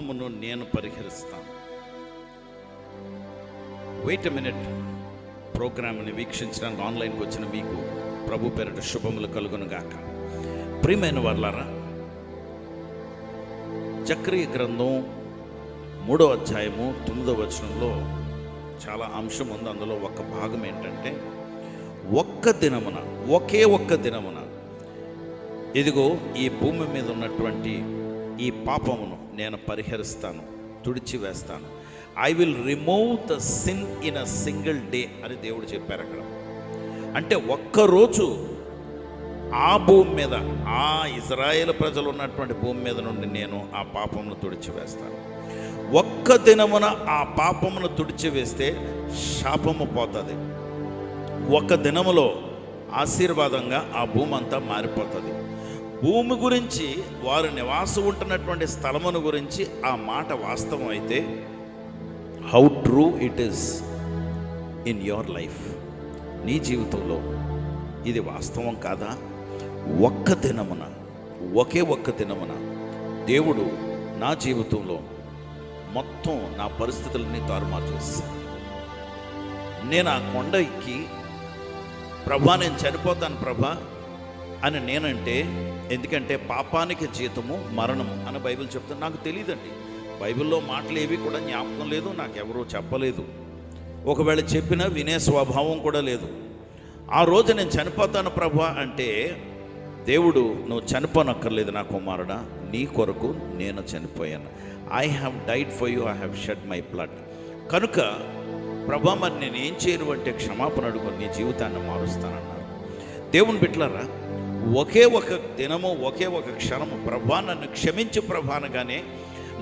పాపమును నేను పరిహరిస్తాను. Wait minute ప్రోగ్రామ్ని వీక్షించడానికి ఆన్లైన్కి వచ్చిన మీకు ప్రభు పేరిట శుభములు కలుగునుగాక. ప్రియమైన వాళ్ళారా చక్రీయ గ్రంథం మూడో అధ్యాయము తొమ్మిదో వచనంలో చాలా అంశం ఉంది. అందులో ఒక భాగం ఏంటంటే ఒక్క దినమున ఒకే ఒక్క దినమున ఇదిగో ఈ భూమి మీద ఉన్నటువంటి ఈ పాపమును నేను పరిహరిస్తాను తుడిచివేస్తాను. I will remove the sin in a single day అని దేవుడు చెప్పారు అక్కడ. అంటే ఒక్కరోజు ఆ భూమి మీద ఆ ఇజ్రాయేల్ ప్రజలు ఉన్నటువంటి భూమి మీద నుండి నేను ఆ పాపమును తుడిచివేస్తాను. ఒక్క దినమున ఆ పాపమును తుడిచివేస్తే శాపము పోతుంది. ఒక దినములో ఆశీర్వాదంగా ఆ భూమి అంతా మారిపోతుంది. భూమి గురించి వారు నివాసం ఉంటున్నటువంటి స్థలమును గురించి ఆ మాట వాస్తవం అయితే how true it is in your life నీ జీవితంలో ఇది వాస్తవం కాదా? ఒక్క దినమున ఒకే ఒక్క దినమున దేవుడు నా జీవితంలో మొత్తం నా పరిస్థితులన్నీ తారుమారు చేస్తాను నేను ఆ కొండ ఎక్కి ప్రభా నేను చనిపోతాను ప్రభా అని నేనంటే ఎందుకంటే పాపానికి జీతము మరణము అని బైబిల్ చెప్తుంది. నాకు తెలియదండి బైబిల్లో మాటలు ఏవి కూడా జ్ఞాపకం లేదు నాకు ఎవరూ చెప్పలేదు. ఒకవేళ చెప్పినా వినే స్వభావం కూడా లేదు. ఆ రోజు నేను చనిపోతాను ప్రభా అంటే దేవుడు నువ్వు చనిపోనక్కర్లేదు నా కుమారుడా నీ కొరకు నేను చనిపోయాను. I have died for you I have shed my blood కనుక ప్రభా మరి నేను ఏం చేయను అంటే క్షమాపణ అడుగు నీ జీవితాన్ని మారుస్తానన్నారు. దేవుని బిట్లారా ఒకే ఒక దినము ఒకే ఒక క్షణము. ప్రభా నన్ను క్షమించు ప్రభా అనగానే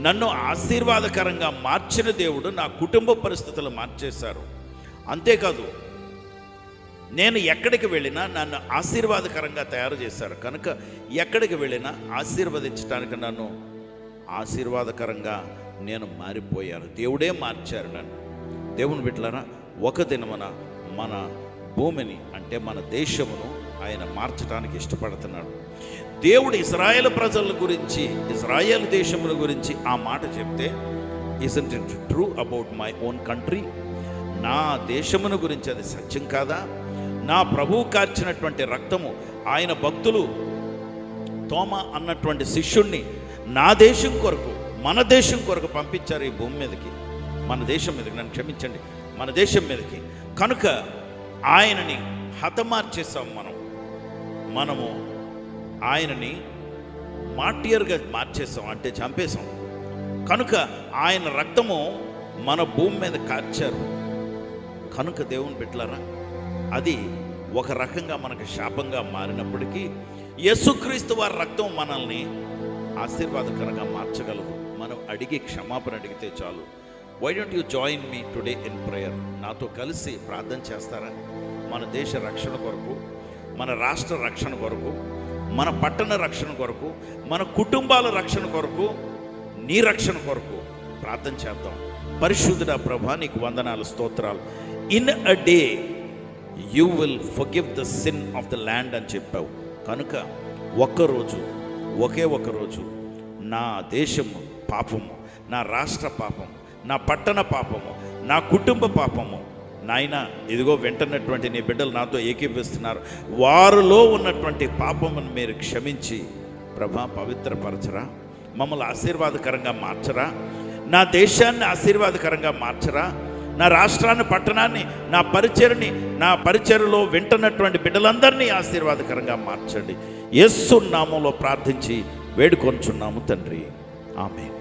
నన్ను ఆశీర్వాదకరంగా మార్చిన దేవుడు నా కుటుంబ పరిస్థితులు మార్చేశారు. అంతేకాదు నేను ఎక్కడికి వెళ్ళినా నన్ను ఆశీర్వాదకరంగా తయారు చేశారు. కనుక ఎక్కడికి వెళ్ళినా ఆశీర్వదించడానికి నన్ను ఆశీర్వాదకరంగా నేను మారిపోయాను. దేవుడే మార్చారు నన్ను. దేవుని బిడ్డలారా ఒక దినమున మన భూమిని అంటే మన దేశమును ఆయన మార్చడానికి ఇష్టపడుతున్నాడు. దేవుడు ఇజ్రాయేల్ ప్రజల గురించి ఇజ్రాయేల్ దేశముల గురించి ఆ మాట చెప్తే isn't it true about my own country నా దేశమును గురించి అది సత్యం కాదా? నా ప్రభువు కార్చినటువంటి రక్తము ఆయన భక్తులు తోమ అన్నటువంటి శిష్యుణ్ణి నా దేశం కొరకు మన దేశం కొరకు పంపించారు ఈ భూమి మీదకి. మన దేశం మీదకి నన్ను క్షమించండి మన దేశం మీదకి. కనుక ఆయనని హతమార్చేసాం మనం. మనము ఆయనని మాటియర్గా మార్చేసాం అంటే చంపేశాం. కనుక ఆయన రక్తము మన భూమి మీద కార్చారు. కనుక దేవుని బిడ్డలారా అది ఒక రకంగా మనకు శాపంగా మారినప్పటికీ యేసుక్రీస్తు వారి రక్తం మనల్ని ఆశీర్వాదకరంగా మార్చగలదు. మనం అడిగి క్షమాపణ అడిగితే చాలు. Why don't you join me today in prayer నాతో కలిసి ప్రార్థన చేస్తారా? మన దేశ రక్షణ కొరకు మన రాష్ట్ర రక్షణ కొరకు మన పట్టణ రక్షణ కొరకు మన కుటుంబాల రక్షణ కొరకు నీ రక్షణ కొరకు ప్రార్థన చేద్దాం. పరిశుద్ధుడ ప్రభా నీకు వందనాలు స్తోత్రాలు. In a day you will forgive the sin of the land అని చెప్పావు. కనుక ఒక్కరోజు ఒకే ఒక రోజు నా దేశము పాపము నా రాష్ట్ర పాపము నా పట్టణ పాపము నా కుటుంబ పాపము నాయన ఇదిగో వెంటనటువంటి నీ బిడ్డలు నాతో ఏకీపిస్తున్నారు వారిలో ఉన్నటువంటి పాపమును మీరు క్షమించి ప్రభా పవిత్రపరచరా. మమ్మల్ని ఆశీర్వాదకరంగా మార్చరా. నా దేశాన్ని ఆశీర్వాదకరంగా మార్చరా. నా రాష్ట్రాన్ని పట్టణాన్ని నా పరిచయని నా పరిచయలో వింటున్నటువంటి బిడ్డలందరినీ ఆశీర్వాదకరంగా మార్చండి. ఎస్సు నామంలో ప్రార్థించి వేడుకొంచున్నాము తండ్రి. ఆమె